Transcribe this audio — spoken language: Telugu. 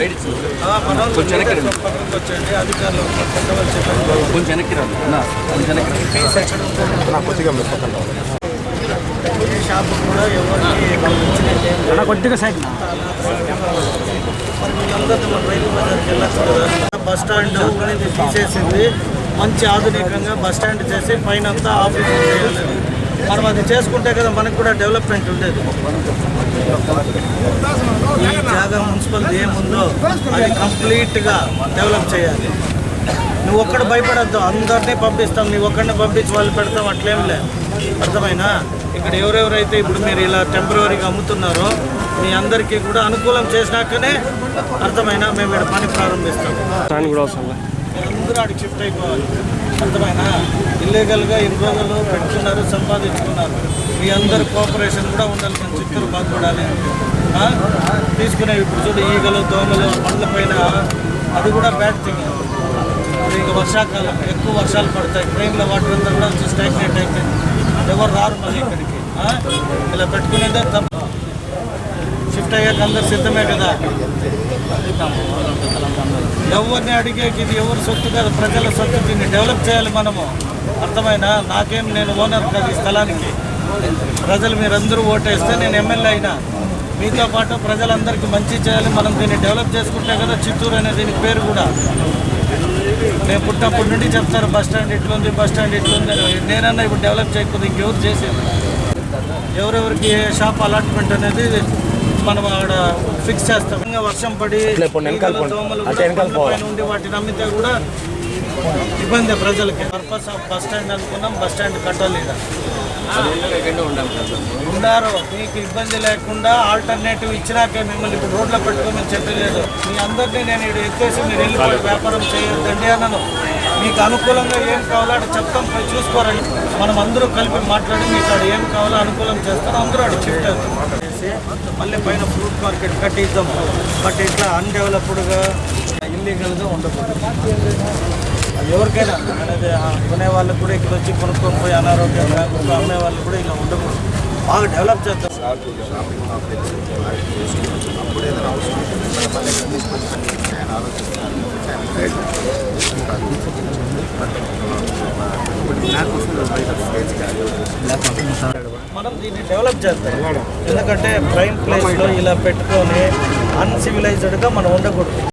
కొంచెం వెనక్కి కొంచెం వెనక్కి కొంచెం వెనక్కి కూడా కొద్దిగా సైడ్ బస్ స్టాండ్ తీసేసింది మంచి ఆధునికంగా బస్ స్టాండ్ చేసి పైన అంతా ఆఫీస్ చేయాలని మనం అది చేసుకుంటే కదా మనకు కూడా డెవలప్మెంట్ ఉండేది. ఈ జాగా మున్సిపల్ ఏముందో అది కంప్లీట్గా డెవలప్ చేయాలి. నువ్వు ఒక్కడ భయపడద్దు అందరినీ పంపిస్తాం నువ్వు ఒక్కడిని పంపించి వాళ్ళు పెడతాం అట్లేం లేదు. అర్థమైనా? ఇక్కడ ఎవరెవరైతే ఇప్పుడు మీరు ఇలా టెంపరీగా అమ్ముతున్నారో మీ అందరికీ కూడా అనుకూలం చేసినాకనే అర్థమైనా మేము ఇక్కడ పని ప్రారంభిస్తాం. అవసరం అందరూ ఆడికి షిఫ్ట్ అయిపోవాలి. అర్థమైనా ఇల్లీగల్గా ఇన్ని రోజులు పెట్టుకున్నారు సంపాదించుకున్నారు. మీ అందరి కోఆపరేషన్ కూడా ఉండాలి మన చిత్తూరు బాగుపడాలి. తీసుకునే ఇప్పుడు చూడు ఈగలు దోమలు పండ్ల పైన అది కూడా బ్యాడ్ థింగ్ అది ఇంకా వర్షాకాలం ఎక్కువ వర్షాలు పడతాయి. ట్రైన్లో వాటర్ అంతా కూడా స్టాగ్నేట్ అయిపోయింది. ఎవరు రారు మళ్ళీ ఇక్కడికి. ఇలా పెట్టుకునేదే తప్ప. షిఫ్ట్ అయ్యాక అందరు సిద్ధమే కదా? ఎవరిని అడిగేకి ఇది ఎవరు సొత్తు కాదు ప్రజల సొత్తు. దీన్ని డెవలప్ చేయాలి మనము. అర్థమైనా? నాకేం నేను ఓనర్ కాదు ఈ స్థలానికి. ప్రజలు మీరందరూ ఓటేస్తే నేను ఎమ్మెల్యే అయినా. మీతో పాటు ప్రజలందరికీ మంచి చేయాలి. మనం దీన్ని డెవలప్ చేసుకుంటే కదా చిత్తూరు అనే దీనికి పేరు కూడా. నేను పుట్టినప్పటి నుండి చెప్తారు బస్ స్టాండ్ ఇట్లుంది బస్ స్టాండ్ ఇట్లుంది నేనన్నా ఇప్పుడు డెవలప్ చేయకపోతే ఇంకెవరు చేసేది? ఎవరెవరికి ఏ షాప్ అలాట్మెంట్ అనేది మనం ఆడ ఫిక్స్ చేస్తాం. ఇంకా వర్షం పడి దోమలు ఉండి వాటిని అమ్మితే కూడా ఇబ్బంది ప్రజలకి. పర్పస్ ఆఫ్ బస్ స్టాండ్ అనుకున్నాం బస్ స్టాండ్ కట్టలేదు? ఉండారు. మీకు ఇబ్బంది లేకుండా ఆల్టర్నేటివ్ ఇచ్చినాకే మిమ్మల్ని ఇప్పుడు రోడ్లో పెట్టుకోమని చెప్పలేదు. మీ అందరినీ నేను ఇక్కడ ఎత్తేసి మీరు వెళ్ళిపోయి వ్యాపారం చేయొద్దండి అన్నాను. మీకు అనుకూలంగా ఏం కావాలో అటు చెప్తాం పోయి చూసుకోరండి. మనం అందరూ కలిపి మాట్లాడి మీకు అక్కడ ఏం కావాలో అనుకూలం చేస్తాం అందరూ అక్కడ షిఫ్ట్ అవుతాం మళ్ళీ పైన ఫ్రూట్ మార్కెట్ కట్టిద్దాం. బట్ ఇట్లా అన్డెవలప్డ్గా ఇల్లీగల్గా ఉండకూడదు. అది ఎవరికైనా అనేది కొనే వాళ్ళకు కూడా ఇక్కడ వచ్చి కొనుక్కొని పోయి అనారోగ్యంగా అమ్మే వాళ్ళు కూడా ఇలా ఉండకూడదు. బాగా డెవలప్ చేద్దాం. మనం దీన్ని డెవలప్ చేస్తాం ఎందుకంటే ప్రైమ్ ప్లేస్లో ఇలా పెట్టుకొని అన్సివిలైజ్డ్గా మనం ఉండకూడదు.